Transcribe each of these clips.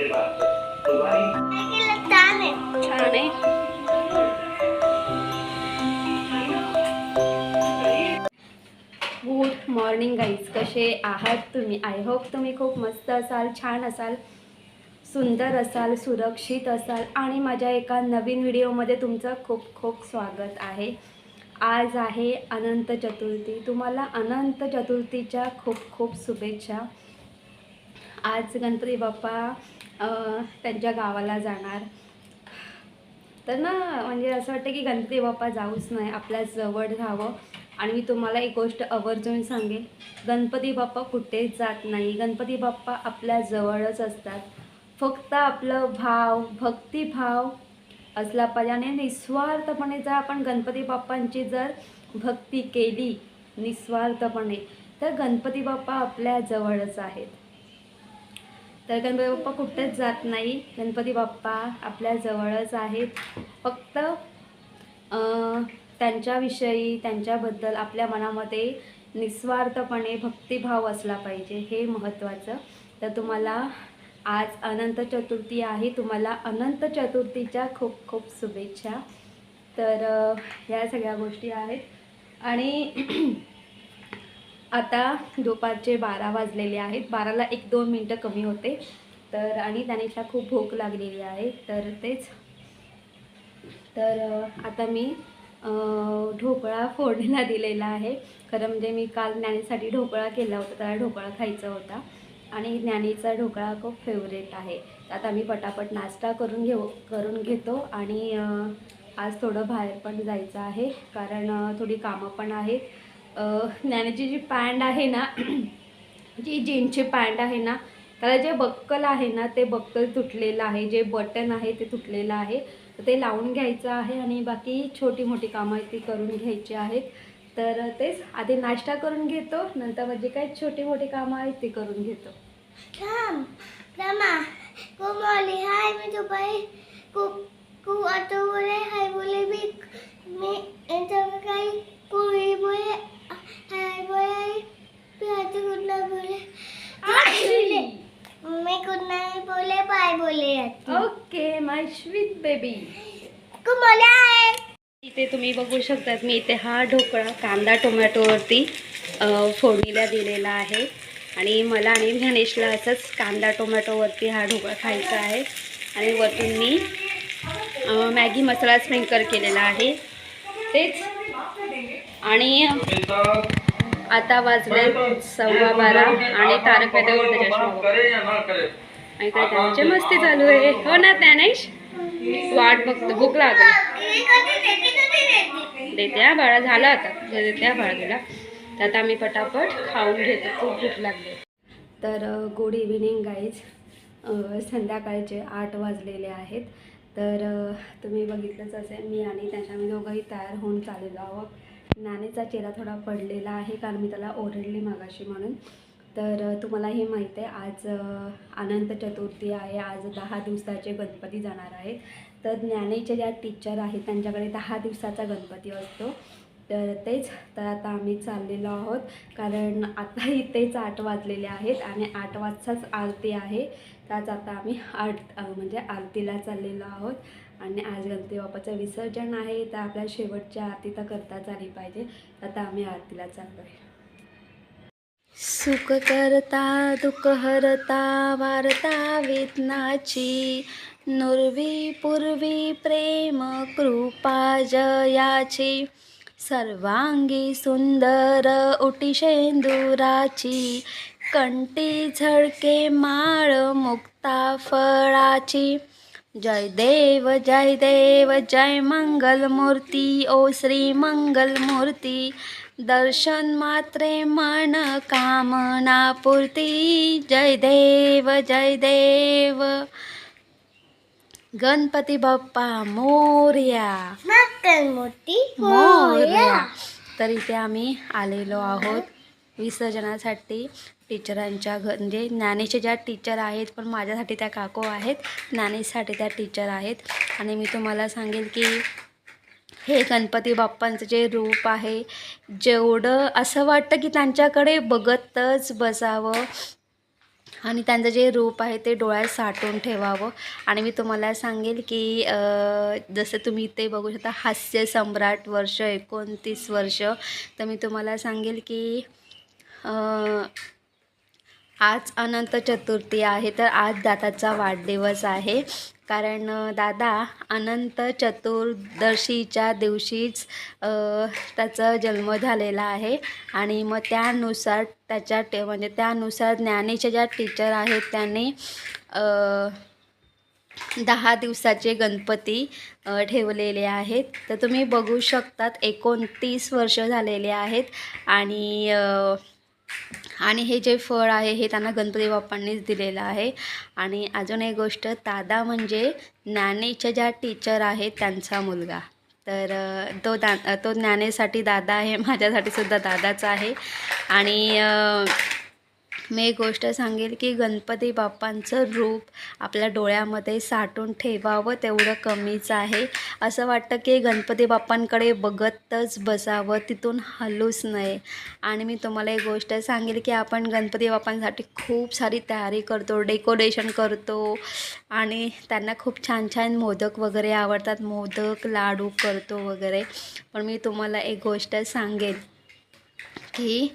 छान आहे. Good morning guys कसे आहात तुम्ही? आय होप तुम्ही खूप मस्त असाल छान असाल सुंदर असाल सुरक्षित असाल. आणि माझ्या एका नवीन व्हिडिओमध्ये तुमचं खूप खूप स्वागत आहे. आज आहे अनंत चतुर्थी. तुम्हाला अनंत चतुर्थीच्या खूप खूप शुभेच्छा. आज गणपती बाप्पा त्यांच्या गावाला जाणार. तर ना म्हणजे असं वाटतं की गणपती बाप्पा जाऊच नाही आपल्या जवळ राहावं. आणि मी तुम्हाला एक गोष्ट आवर्जून सांगेन. गणपती बाप्पा कुठेच जात नाही. गणपती बाप्पा आपल्या जवळच असतात. फक्त आपलं भाव भक्तिभाव असला पाहिजे. आणि निस्वार्थपणे जर आपण गणपती बाप्पांची जर भक्ती केली निस्वार्थपणे तर गणपती बाप्पा आपल्या जवळच आहेत. तर गणपती बाप्पा कुठेच जात नाही. गणपती बाप्पा आपल्या जवळच आहेत. फक्त त्यांच्याविषयी त्यांच्याबद्दल आपल्या मनामध्ये निस्वार्थपणे भक्तिभाव असला पाहिजे. हे महत्त्वाचं. तर तुम्हाला आज अनंत चतुर्थी आहे. तुम्हाला अनंत चतुर्थीच्या खूप खूप शुभेच्छा. तर ह्या सगळ्या गोष्टी आहेत. आणि आता दुपारचे बारा वाजलेले आहेत. बाराला एक दोन मिनटं कमी होते. तर आणि त्यानेशा खूप भूक लागलेली आहे. तर तेच. तर आता मी ढोकळा फोडणीला दिलेला आहे. खरं म्हणजे मी काल ज्ञानीसाठी ढोकळा केला होता. त्याला ढोकळा खायचा होता. आणि ज्ञानीचा ढोकळा खूप फेवरेट आहे. आता मी पटापट नाश्ता करून घेऊ करून घेतो. आणि आज थोडं बाहेर पण जायचं आहे. कारण थोडी कामं पण आहेत. ज्ञानीची जी पॅन्ट आहे ना जी जीनची पॅन्ट आहे ना त्याला जे बक्कल आहे ना ते बक्कल तुटलेलं आहे जे बटन आहे ते तुटलेलं आहे. तर ते लावून घ्यायचं आहे आणि बाकी छोटी मोठी कामं आहेत ती करून घ्यायची आहेत. तर तेच आधी नाश्ता करून घेतो नंतर म्हणजे काय छोटी मोठी कामं आहेत ती करून घेतो. खूप आली हाय मी दुपारी खूप खूप आठवले हाय बोले मी मी याच्यावर काही पोळी बोले हाय बोले मी आता कुठला बोले मी कुठला बोले बाय बोले ओके माय स्वीट बेबी खूप मला आहे इथे तुम्ही बघू शकतात मी इथे हा ढोकळा कांदा टोमॅटोवरती फोडणीला दिलेला आहे. आणि मला आणि गणेशला असंच कांदा टोमॅटोवरती हा ढोकळा खायचा आहे. आणि वरतून मी मॅगी मसाला स्प्रिंकर केलेला आहे. तेच. आणि आता वाजले सव्वा बारा आणि तारक आणि काय त्यांची मस्ती चालू आहे. हो ना ज्ञानेश? वाट बघतो भूक लागली. देते हा बाळा झाला आता. देते हा बाळा तुला. तर आता आम्ही पटापट खाऊन घेतो. खूप भूक लागली. तर गुड इव्हिनिंग गाईज संध्याकाळचे आठ वाजलेले आहेत. तर तुम्ही बघितलंच असेल मी आणि त्याच्या आम्ही दोघंही तयार होऊन चाललेलो आहोत. नाणेचा चेहरा थोडा पडलेला आहे कारण मी त्याला ओरडली मागाशी म्हणून. तर तुम्हाला हे माहीत आहे आज अनंत चतुर्थी आहे. आज दहा दिवसाचे गणपती जाणार आहेत तर ज्ञानेच्या ज्या टीचर आहेत त्यांच्याकडे दहा दिवसाचा गणपती असतो. तर तेच तर आता आम्ही चाललेलो आहोत. कारण आता इथेच आठ वाजलेले आहेत आणि आठ वाजताच आरती आहे. त्याच आता आम्ही आठ म्हणजे आरतीला चाललेलो आहोत. आणि आज गणपती बाप्पाचं विसर्जन आहे. तर आपल्या शेवटच्या आरती तर करताच आली पाहिजे. आता आम्ही आरतीला चाललो आहे सुख करता दुःख हरता वार्ता वेदनाची. नुरवी पूर्वी प्रेम कृपा जयाची. सर्वांगी सुंदर उटी शेंदुराची. कंटी झळके माळ मुक्ता फळाची. जय देव जय देव जय मंगलमूर्ती ओ श्री मंगल दर्शन मात्रे मन कामना पूर्ती। जय देव जय देव। गणपती बाप्पा मोर्या। मोर्या। तर इथे आम्ही आलेलो आहोत विसर्जनासाठी. टीचरांच्या घर म्हणजे ज्ञानेचे ज्या टीचर आहेत पण माझ्यासाठी त्या काकू आहेत. ज्ञानेसाठी त्या टीचर आहेत. आणि मी तुम्हाला सांगेल की हे गणपती बाप्पांचं जे रूप आहे जेवढं असं वाटतं की त्यांच्याकडे बघतच बसावं आणि त्यांचं जे रूप आहे ते डोळ्यात साठवून ठेवावं. आणि मी तुम्हाला सांगेल की जसं तुम्ही इथे बघू शकता हास्य सम्राट वर्ष एकोणतीस वर्ष. तर मी तुम्हाला सांगेल की आज अनंत चतुर्थी आहे तर आज दाताचा वाढदिवस आहे. कारण दादा अनंत चतुर्दशीच्या दिवशीच त्याचा जन्म झालेला आहे आणि मग त्यानुसार त्याच्या टे म्हणजे त्यानुसार ज्ञानेच्या ज्या टीचर आहेत त्यांनी दहा दिवसाचे गणपती ठेवलेले आहेत. तर तुम्ही बघू शकतात एकोणतीस वर्ष झालेले आहेत आणि आणि हे जे फळ आहे हे त्यांना गणपती बाप्पांनीच दिलेलं आहे. आणि अजून एक गोष्ट दादा म्हणजे ज्ञानेच्या ज्या टीचर आहेत त्यांचा मुलगा. तर तो दा तो ज्ञानेसाठी दादा आहे माझ्यासाठी सुद्धा दादाच आहे. आणि मी एक गोष्ट सांगेल की गणपती बाप्पांचं रूप आपल्या डोळ्यामध्ये साठून ठेवावं तेवढं कमीच आहे. असं वाटतं की गणपती बाप्पांकडे बघतच बसावं तिथून हलूच नये. आणि मी तुम्हाला एक गोष्ट सांगेल की आपण गणपती बाप्पांसाठी खूप सारी तयारी करतो डेकोरेशन करतो. आणि त्यांना खूप छान छान मोदक वगैरे आवडतात मोदक लाडू करतो वगैरे. पण मी तुम्हाला एक गोष्ट सांगेल की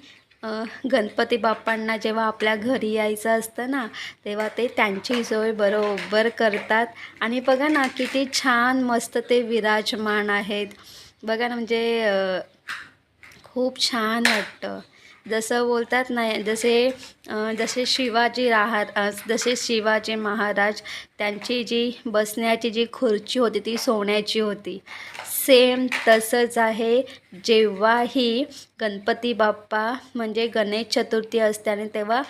गणपती बाप्पांना जेव्हा आपल्या घरी यायचं असतं ना तेव्हा ते त्यांची सोय बरोबर करतात. आणि बघा ना किती छान मस्त ते विराजमान आहेत. बघा ना म्हणजे खूप छान वाटतं. जसं बोलतात ना जसे जसे शिवाजी राहा जसे शिवाजी महाराज त्यांची जी बसण्याची जी खुर्ची होती ती सोन्याची होती. सेम तसंच आहे. जेव्हाही गणपती बाप्पा म्हणजे गणेश चतुर्थी असते आणि तेव्हा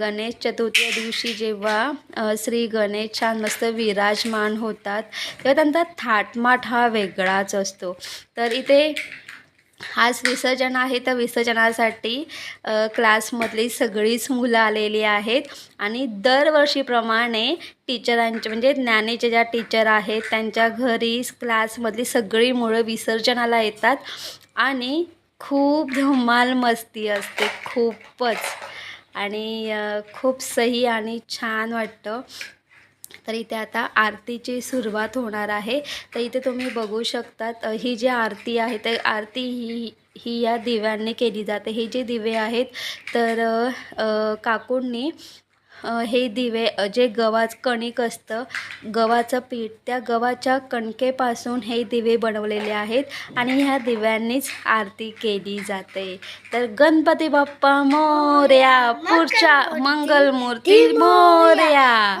गणेश चतुर्थी दिवशी जेव्हा श्री गणेश छान मस्त विराजमान होतात तेव्हा त्यांचा थाटमाट हा वेगळाच असतो. तर इथे आज विसर्जन आहे तर विसर्जनासाठी क्लासमधली सगळीच मुलं आलेली आहेत. आणि दरवर्षीप्रमाणे टीचरांचे म्हणजे ज्ञानेचे ज्या टीचर आहेत त्यांच्या घरी क्लासमधली सगळी मुलं विसर्जनाला येतात. आणि खूप धमाल मस्ती असते खूपच. आणि खूप सही आणि छान वाटतं. तर इथे आता आरतीची सुरुवात होणार आहे. तर इथे तुम्ही बघू शकतात ही जी आरती आहे तर आरती ही ही या दिव्यांनी केली जाते. हे जे दिवे आहेत तर काकूंनी हे दिवे जे गव्हाच कणिक असतं गव्हाचं पीठ त्या गव्हाच्या कणकेपासून हे दिवे बनवलेले आहेत आणि ह्या दिव्यांनीच आरती केली जाते. तर गणपती बाप्पा मोर्या पुढच्या मंगलमूर्ती मोर्या.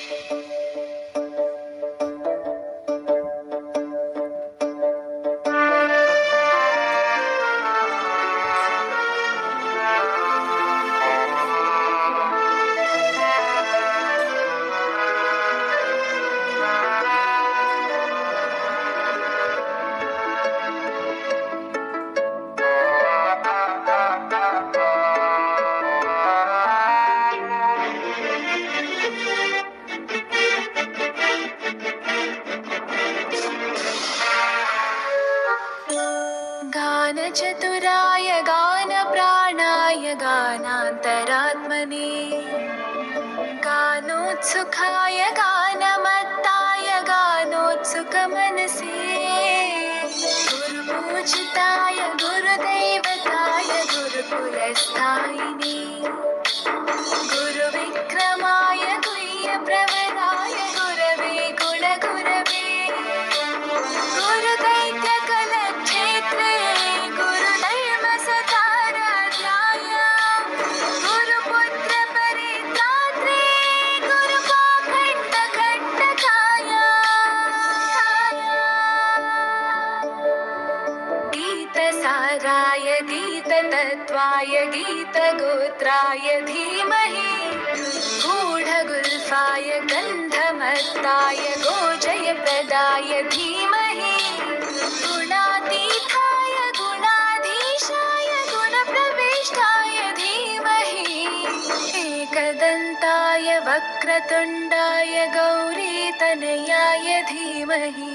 गानोत्सुकमनसे गुरुपूजिताय गुरुदैवताय गुरुकुलस्थायिने। गन्धमत्ताय गोजयप्रदाय धीमहि। गुणातीताय गुणाधीशाय गुणप्रविष्टाय धीमहि। एकदन्ताय वक्रतुण्डाय गौरीतनयाय धीमहि।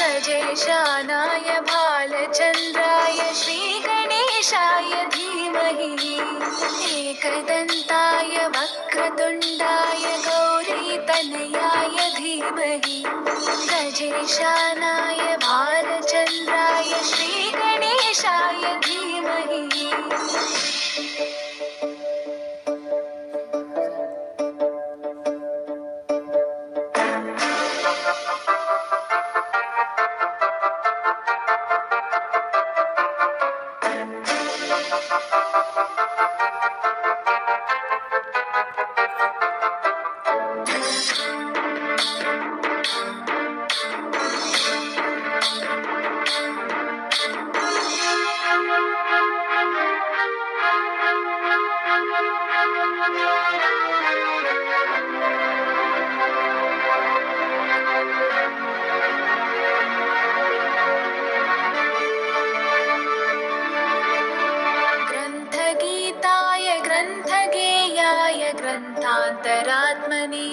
गजेशानाय भालचन्द्राय शाय धीमहि एकदन्ताय वक्रतुण्डाय गौरीतनयाय धीमहि गजेशानाय भारचन्द्राय श्री ग्रन्थान्तरात्मने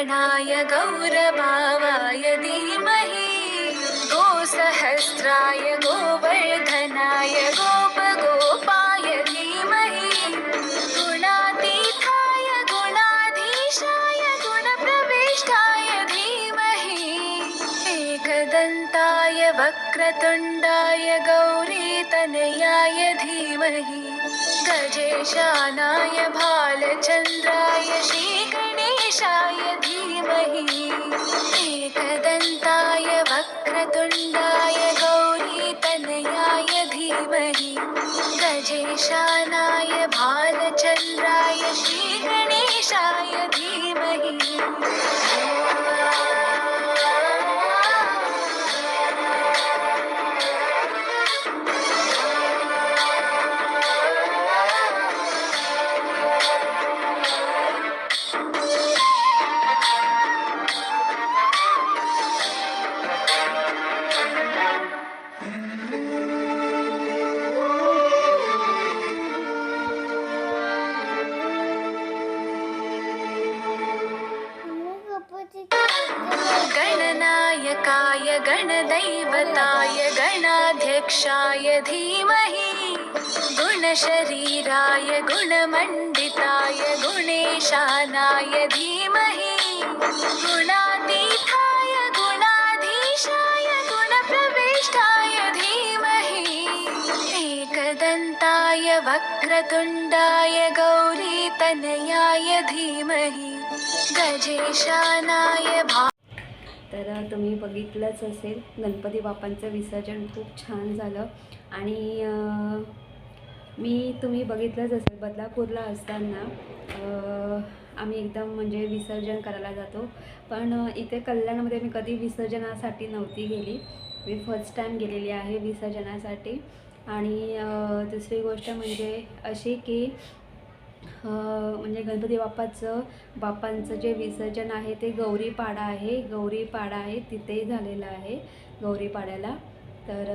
गणाय गौरभावाय धीमहि गोसहस्राय गोवर्धनाय गोपगोपाय धीमहि गुणातीथाय गुणाधीशाय गुणप्रविष्टाय धीमहि एकदन्ताय वक्रतुण्डाय गौरीतनयाय धीमहि गजेशानाय भालचन्द्राय पुरुषाय धीमहि एकदन्ताय वक्रतुण्डाय गौरीतनयाय धीमहि गजेशानाय भालचन्द्राय श्रीगणेशाय धीमहि। गुणशरीराय गुणमण्डिताय गुणेशानाय धीमहि। गुणातीताय गुणाधीशाय गुणप्रविष्टाय धीमहि। एकदन्ताय वक्रतुण्डाय गौरीतनयाय धीमहि। गजेशानाय भा तर तुम्ही बघितलंच असेल गणपती बाप्पांचं विसर्जन खूप छान झालं. आणि मी तुम्ही बघितलंच असेल बदलापूरला असताना आम्ही एकदम म्हणजे विसर्जन करायला जातो. पण इथे कल्याणमध्ये मी कधी विसर्जनासाठी नव्हती गेली. मी फर्स्ट टाईम गेलेली आहे विसर्जनासाठी. आणि दुसरी गोष्ट म्हणजे अशी की म्हणजे गणपती बाप्पाचं बाप्पांचं जे विसर्जन आहे ते गौरीपाडा आहे. गौरीपाडा आहे तिथेही झालेलं आहे गौरीपाड्याला. तर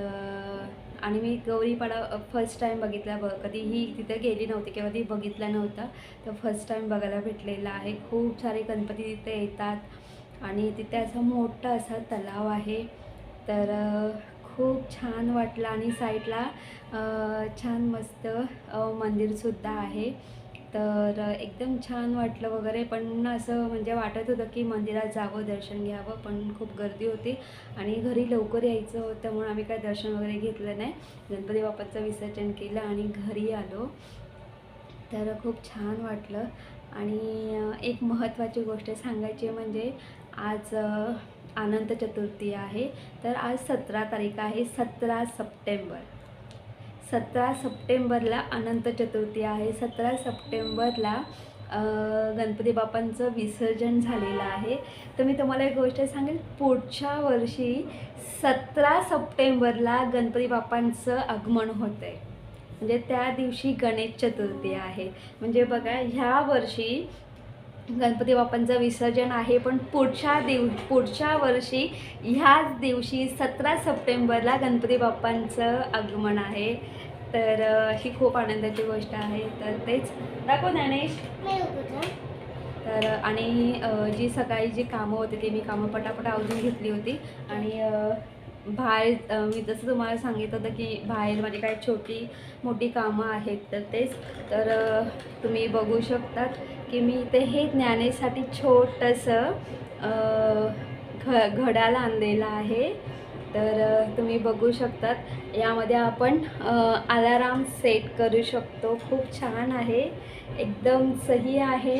आणि मी गौरीपाडा फर्स्ट टाईम बघितला. ब कधीही तिथे गेली नव्हती किंवा ती बघितला नव्हता. तर फर्स्ट टाईम बघायला भेटलेला आहे. खूप सारे गणपती तिथे येतात. आणि तिथे असा मोठा असा तलाव आहे. तर खूप छान वाटलं. आणि साईडला छान मस्त मंदिरसुद्धा आहे. तर एकदम छान वाटलं वगैरे. पण असं म्हणजे वाटत होतं की मंदिरात जावं दर्शन घ्यावं पण खूप गर्दी होती आणि घरी लवकर यायचं होतं म्हणून आम्ही काय दर्शन वगैरे घेतलं नाही. गणपती बाप्पाचं विसर्जन केलं आणि घरी आलो. तर खूप छान वाटलं. आणि एक महत्त्वाची गोष्ट सांगायची म्हणजे आज अनंत चतुर्थी आहे. तर आज सतरा तारीख आहे सतरा सप्टेंबर. सतरा सप्टेंबरला अनंत चतुर्थी आहे. सतरा सप्टेंबरला गणपती बाप्पांचं विसर्जन झालेलं आहे. तर मी तुम्हाला एक गोष्ट सांगेल पुढच्या वर्षी सतरा सप्टेंबरला गणपती बाप्पांचं आगमन होतं आहे म्हणजे त्या दिवशी गणेश चतुर्थी आहे. म्हणजे बघा ह्या वर्षी गणपती बाप्पांचं विसर्जन आहे पण पुढच्या दिव पुढच्या वर्षी ह्याच दिवशी सतरा सप्टेंबरला गणपती बाप्पांचं आगमन आहे. तर ही खूप आनंदाची गोष्ट आहे. तर तेच. दाखव ज्ञानेश. तर आणि जी सकाळी जी कामं होती ती मी कामं पटापट आवरून घेतली होती. आणि बाहेर मी जसं तुम्हाला सांगितलं होतं की बाहेर माझी काही छोटी मोठी कामं आहेत तर तेच. तर तुम्ही बघू शकतात की मी इथे हे ज्ञानेसाठी छोटंसं घ घड्याळ आणलेलं आहे. तर तुम्ही बघू शकतात. यामध्ये आपण अलाराम सेट करू शकतो. खूप छान आहे. एकदम सही आहे.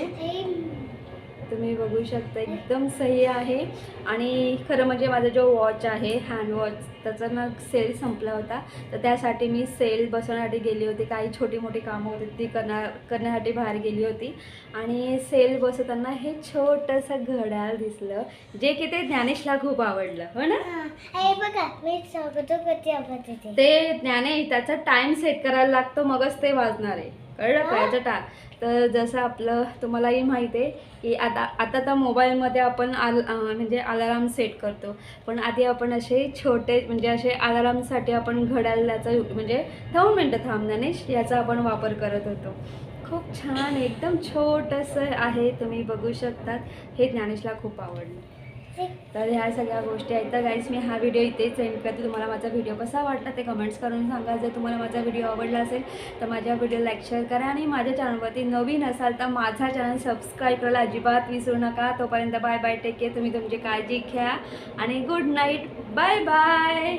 तुम्ही बघू शकता एकदम सही आहे. आणि खरं म्हणजे माझा जो वॉच आहे हँड वॉच त्याचा ना सेल संपला होता. तर त्यासाठी मी सेल बसवण्यासाठी गेली होती. काही छोटी मोठी कामं होती ती करणार करण्यासाठी बाहेर गेली होती. आणि सेल बसवताना हे छोटंसं घड्याळ दिसलं जे की ते ज्ञानेशला खूप आवडलं. हो ना? बघा ते. ते ज्ञाने त्याचा टाईम सेट करायला लागतो मगच ते वाजणार आहे. कळलं का याचा टा तर जसं आपलं तुम्हालाही माहिती आहे की आता आता तर मोबाईलमध्ये आपण आल म्हणजे अलाराम सेट करतो. पण आधी आपण असे छोटे म्हणजे असे अलारामसाठी आपण घड्याळाचा म्हणजे दोन मिनटं थांब ज्ञानेश याचा आपण वापर करत होतो. खूप छान एकदम छोटंसं आहे तुम्ही बघू शकतात. हे ज्ञानेशला खूप आवडलं. तर ह्या सगळ्या गोष्टी आहेत. तर गाईज मी हा व्हिडिओ इथेच सेंड करते. तुम्हाला माझा व्हिडिओ कसा वाटला ते कमेंट्स करून सांगा. जर तुम्हाला माझा व्हिडिओ आवडला असेल तर माझ्या व्हिडिओ लाईक शेअर करा. आणि माझ्या चॅनलवरती नवीन असाल तर माझा चॅनल सबस्क्राईब करायला अजिबात विसरू नका. तोपर्यंत बाय बाय टेक केअर तुम्ही तुमची काळजी घ्या. आणि गुड नाईट बाय बाय